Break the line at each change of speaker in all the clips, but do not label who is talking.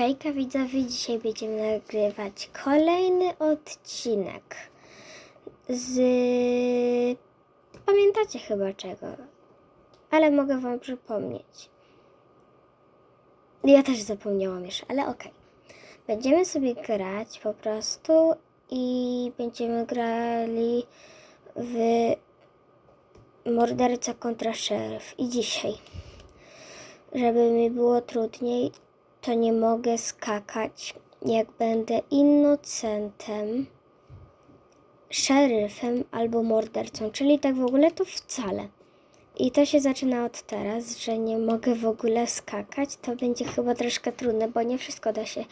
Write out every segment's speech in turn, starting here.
Hejka widzowie, dzisiaj będziemy nagrywać kolejny odcinek z... Pamiętacie chyba czego, ale mogę wam przypomnieć. Ja też zapomniałam już, ale okej. Będziemy sobie grać po prostu i będziemy grali w morderca kontra szeryf. I dzisiaj, żeby mi było trudniej, to nie mogę skakać, jak będę innocentem, szeryfem albo mordercą, czyli tak w ogóle to wcale. I to się zaczyna od teraz, że nie mogę w ogóle skakać. To będzie chyba troszkę trudne, bo nie wszystko da się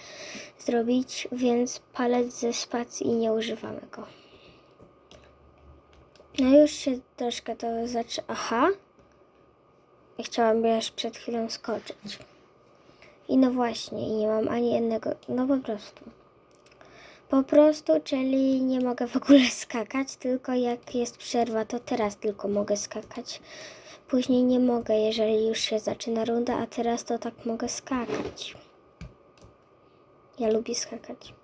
zrobić, więc palec ze spacji i nie używamy go. No już się troszkę to zaczyna. Aha. Chciałam już przed chwilą skoczyć. I no właśnie, i nie mam ani jednego, no po prostu. Po prostu, czyli nie mogę w ogóle skakać, tylko jak jest przerwa, to teraz tylko mogę skakać. Później nie mogę, jeżeli już się zaczyna runda, a teraz to tak mogę skakać. Ja lubię skakać.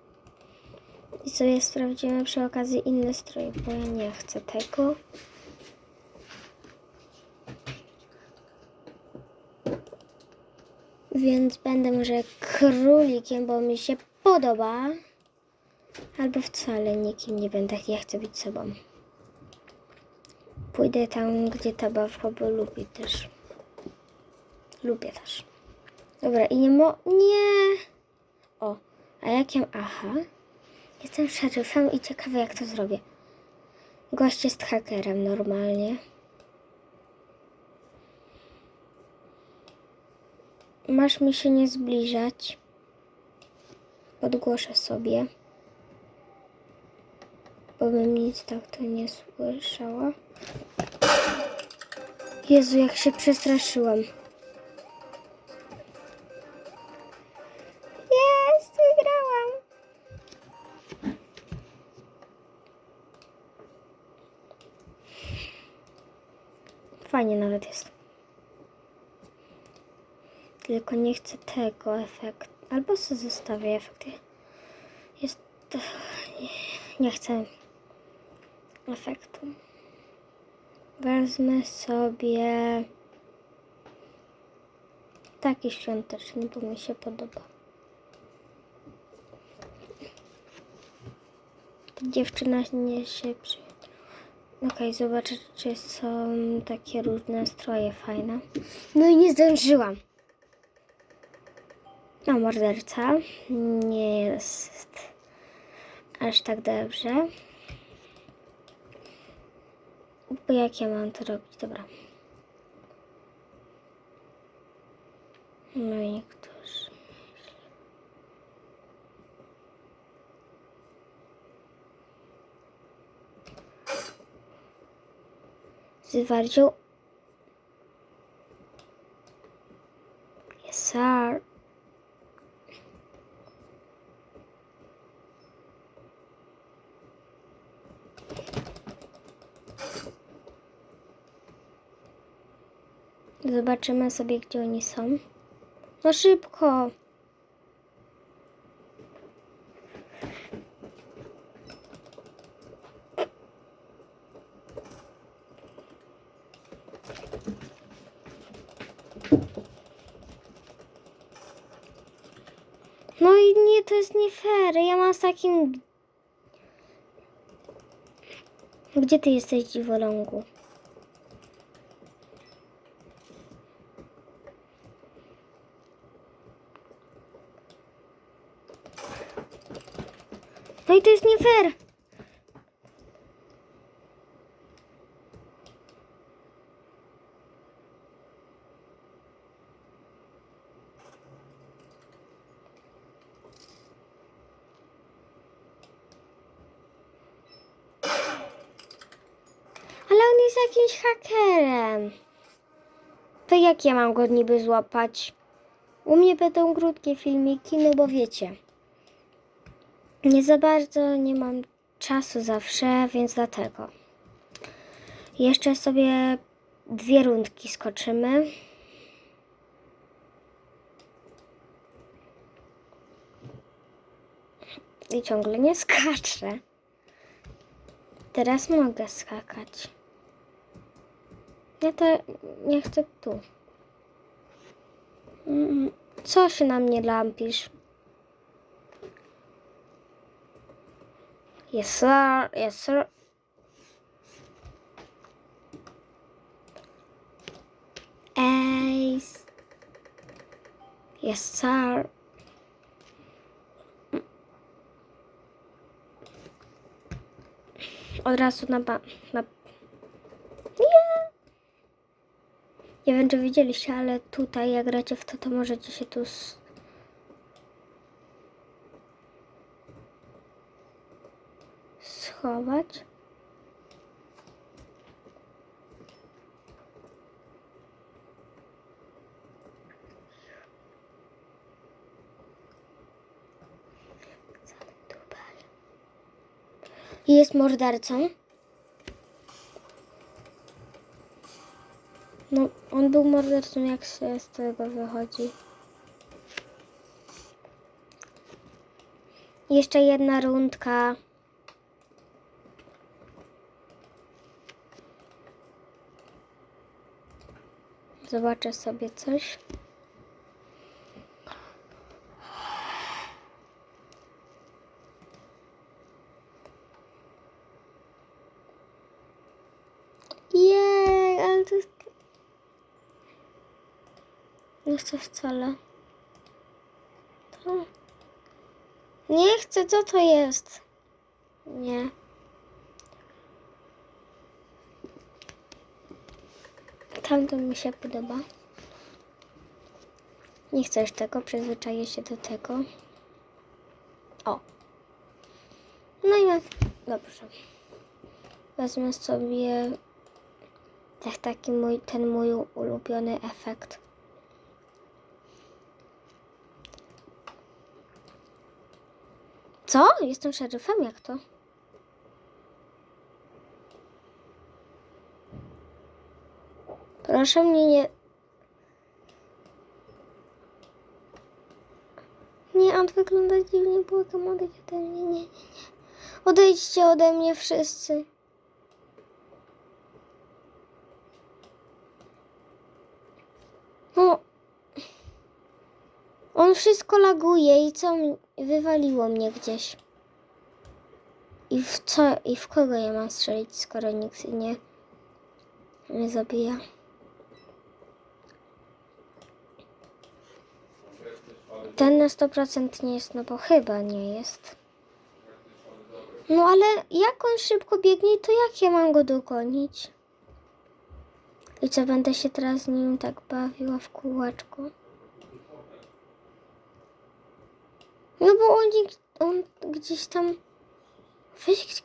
I sobie sprawdzimy przy okazji inny strój, bo ja nie chcę tego. Więc będę może królikiem, bo mi się podoba. Albo wcale nikim nie będę. Ja chcę być sobą. Pójdę tam, gdzie ta babka, bo lubię też. Lubię też. Dobra, i nie mo... Nie! O, a jak ja... Aha. Jestem szeryfem i ciekawe, jak to zrobię. Gość jest hakerem normalnie. Masz mi się nie zbliżać. Podgłoszę sobie. Bo bym nic tak to nie słyszała. Jezu, jak się przestraszyłam. Jest, wygrałam. Fajnie nawet jest. Tylko nie chcę tego efektu. Albo sobie zostawię efekty. Jest. Nie, chcę efektu. Wezmę sobie taki świąteczny, bo mi się podoba. Ta dziewczyna nie się przy... Okej, zobaczę, czy są takie różne stroje fajne. No i nie zdążyłam. No, morderca nie jest aż tak dobrze. Bo jak ja mam to robić? Dobra. No i niektórzy. Zwardził. Yes, sir. Zobaczymy sobie, gdzie oni są. No szybko. No i nie, to jest nie fair. Ja mam z takim... Gdzie ty jesteś, dziwolągu? No i to jest nie fair. Ale on jest jakimś hakerem. To jak ja mam go niby złapać? U mnie będą krótkie filmiki, no bo wiecie. Nie za bardzo nie mam czasu zawsze, więc dlatego. Jeszcze sobie dwie rundki skoczymy. I ciągle nie skaczę. Teraz mogę skakać. Ja to nie chcę tu. Mm, Co się na mnie lampisz? Yes, sir. Yes, sir. Ace. Yes, sir. Od razu na. Na... Nie! Nie wiem, czy widzieliście, ale tutaj, jak gracie w to, to możecie się tu... schować. Jest mordercą. No, on był mordercą, jak się z tego wychodzi. Jeszcze jedna rundka. Zobaczę sobie coś. Jej, ale to jest... Nie chcę wcale. To... Nie chcę, co to jest? Nie. Tamto mi się podoba. Nie chcę już tego, przyzwyczaję się do tego. O. No i dobrze. Wezmę sobie tak, taki mój, ten mój ulubiony efekt. Co? Jestem szeryfem? Jak to? Proszę mnie nie... Nie, on wygląda dziwnie, błagam, odejdź ode mnie, nie, nie, nie. Odejdźcie ode mnie wszyscy. No. On wszystko laguje i co mi... wywaliło mnie gdzieś. I w co i w kogo ja mam strzelić, skoro nikt nie nie zabija? Ten na 100% nie jest, no bo chyba nie jest. No ale jak on szybko biegnie, to jak ja mam go dogonić? I co, będę się teraz nim tak bawiła w kółeczku? No bo on, gdzieś- on gdzieś tam... Weź,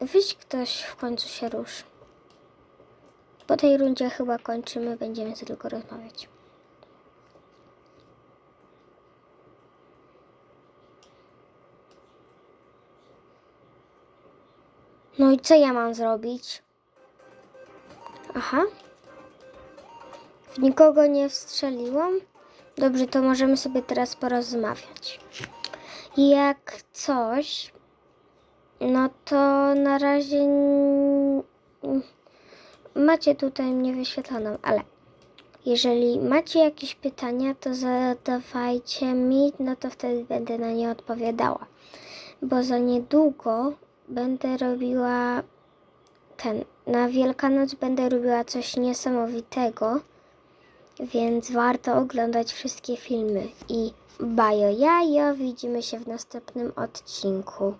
weź ktoś w końcu się rusz. Po tej rundzie chyba kończymy, będziemy tylko rozmawiać. No i co ja mam zrobić? Aha. W nikogo nie wstrzeliłam? Dobrze, to możemy sobie teraz porozmawiać. Jak coś, no to na razie macie tutaj mnie wyświetloną, ale jeżeli macie jakieś pytania, to zadawajcie mi, no to wtedy będę na nie odpowiadała. Bo za niedługo będę robiła ten, na Wielkanoc będę robiła coś niesamowitego, więc warto oglądać wszystkie filmy. I bajo jajo, widzimy się w następnym odcinku.